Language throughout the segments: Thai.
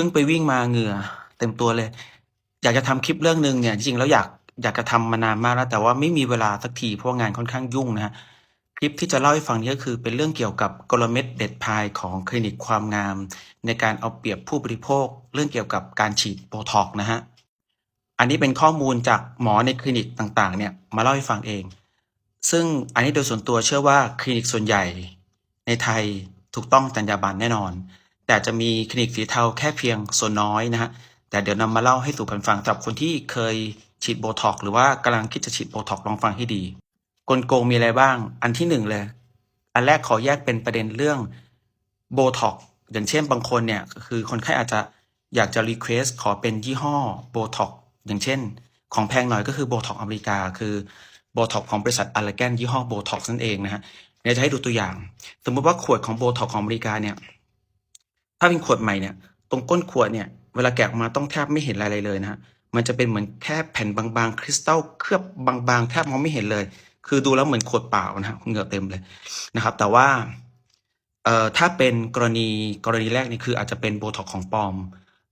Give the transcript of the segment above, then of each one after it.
พิ่งไปวิ่งมาเหงื่อเต็มตัวเลย อยากจะทำคลิปเรื่องหนึ่งเนี่ยจริงๆแล้วอยากอยากจะทำมานานมากแล้วแต่ว่าไม่มีเวลาสักทีเพราะงานค่อนข้างยุ่งนะฮะคลิปที่จะเล่าให้ฟังนี้ก็คือเป็นเรื่องเกี่ยวกับกลเม็ดเด็ดพายของคลินิกความงาม ในการเอาเปรียบผู้บริโภค เรื่องเกี่ยวกับการฉีดโบท็อกนะฮะอันนี้เป็นข้อมูลจากหมอในคลินิกต่างๆ เนี่ยมาเล่าให้ฟังเอง ซึ่งอันนี้โดยส่วนตัวเชื่อว่าคลินิกส่วนใหญ่ ในไทยถูกต้องจรรยาบรรณแน่นอน แต่จะมีคลินิกสีเทาแค่เพียงส่วนน้อยนะฮะแต่เดี๋ยวนำมาเล่าให้สู่กันฟังสำหรับคนที่เคยฉีดโบท็อกหรือว่ากำลังคิดจะฉีดโบท็อกลองฟังให้ดีกลโกงมีอะไรบ้าง อันที่หนึ่งเลย อันแรกขอแยกเป็นประเด็นเรื่องโบท็อกอย่างเช่นบางคนเนี่ยคือคนไข้อาจจะอยากจะรีเควสขอเป็นยี่ห้อโบท็อกอย่างเช่น ของแพงหน่อยก็คือโบท็อกอเมริกา คือโบท็อกของบริษัทอัลเลแกนยี่ห้อโบท็อกนั่นเองนะฮะเดี๋ยจะให้ดูตัวอย่าง สมมติว่าขวดของโบท็อกของอเมริกาเนี่ย ถ้าเป็นขวดใหม่เนี่ยตรงก้นขวดเนี่ยเวลาแกะออกมาต้องแทบไม่เห็นอะไรเลยนะฮะมันจะเป็นเหมือนแค่แผ่นบางๆ คริสตัลเคลือบบางๆ แทบมองไม่เห็นเลย คือดูแล้วเหมือนขวดเปล่านะฮะเหงื่อเต็มเลยนะครับ แต่ว่าเอ่อถ้าเป็นกรณีกรณีแรกนี่คืออาจจะเป็นโบท็อกของปลอม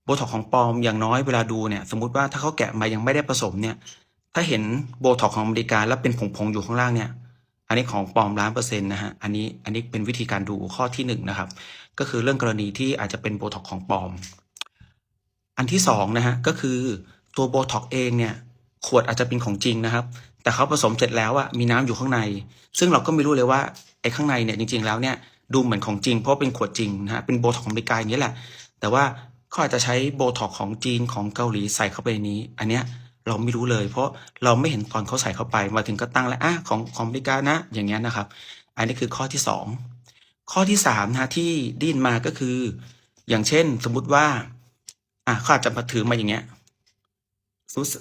โบท็อกของปลอมอย่างน้อยเวลาดูเนี่ยสมมติว่าถ้าเขาแกะมายังไม่ได้ผสมเนี่ยถ้าเห็นโบท็อกของอเมริกาแล้วเป็นผงๆอยู่ข้างล่างเนี่ย อันนี้ของปลอมล้านเปอร์เซ็นต์นะฮะ อันนี้อันนี้เป็นวิธีการดูข้อที่หนึ่งนะครับ ก็คือเรื่องกรณีที่อาจจะเป็นโบท็อกของปลอม อันที่สองนะฮะก็คือตัวโบท็อกเองเนี่ยขวดอาจจะเป็นของจริงนะครับ แต่เขาผสมเสร็จแล้วอะมีน้ำอยู่ข้างใน ซึ่งเราก็ไม่รู้เลยว่าไอ้ข้างในเนี่ยจริง ๆ แล้วเนี่ยดูเหมือนของจริงเพราะเป็นขวดจริงนะฮะเป็นโบท็อกของอเมริกาอย่างนี้แหละ แต่ว่าเขาอาจจะใช้โบท็อกของจีนของเกาหลีใส่เข้าไปนี้ อันเนี้ย เราไม่รู้เลย เพราะเราไม่เห็นตอนเขาใส่เข้าไปมาถึงก็ตั้งแล้วอะของของอเมริกานะ อย่างเงี้ยนะครับ อันนี้คือข้อที่สองข้อที่สามนะที่ดยินมาก็คือ อย่างเช่นสมมุติว่าอะเขาอาจจะมาถือมาอย่างเงี้ย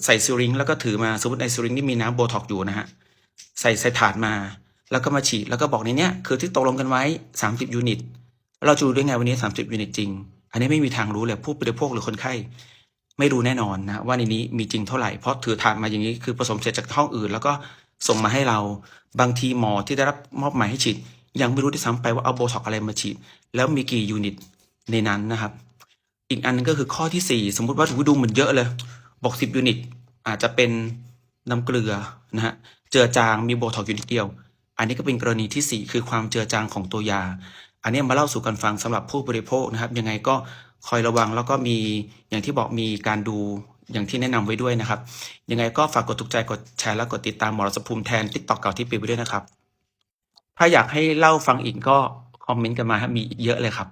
ใส่ซิริงแล้วก็ถือมาสมมติในซิริงนี่มีน้ำโบท็อกอยู่นะฮะใส่ใส่ถาดมา แล้วก็มาฉีดแล้วก็บอกในเนี้ยคือที่ตกลงกันไว้สามสิบยูนิต เราจะรู้ได้ไงวันนี้สามสิบยูนิตจริง อันนี้ไม่มีทางรู้เลยผู้บริโภคหรือคนไข้ ไม่รู้แน่นอนนะว่าในนี้มีจริงเท่าไหร่เพราะถือถาดมาอย่างนี้คือผสมเสร็จจากห้องอื่น แล้วก็ส่งมาให้เราบางทีหมอที่ได้รับมอบหมายให้ฉีด ยังไม่รู้ที่ซ้ำไปว่าเอาโบท็อกอะไรมาฉีด แล้วมีกี่ยูนิตในนั้นนะครับ อีกอันนึงก็คือข้อที่สี่สมมุติว่าถูดูเหมือนเยอะเลยบอกสิบยูนิต อาจจะเป็นน้ำเกลือนะฮะเจือจางมีโบท็อกยูนิตเดียว อันนี้ก็เป็นกรณีที่สี่คือความเจือจางของตัวยา อันนี้มาเล่าสู่กันฟังสำหรับผู้บริโภคนะครับ ยังไงก็ คอยระวังแล้วก็มีอย่างที่บอกมีการดูอย่างที่แนะนำไว้ด้วยนะครับ ยังไงก็ฝากกดถูกใจกดแชร์และกดติดตามหมอรสภูมิแทนติ๊กต็อกเก่าที่ปิดไว้ด้วยนะครับ ถ้าอยากให้เล่าฟังอีกก็คอมเมนต์กันมาครับมีอีกเยอะเลยครับ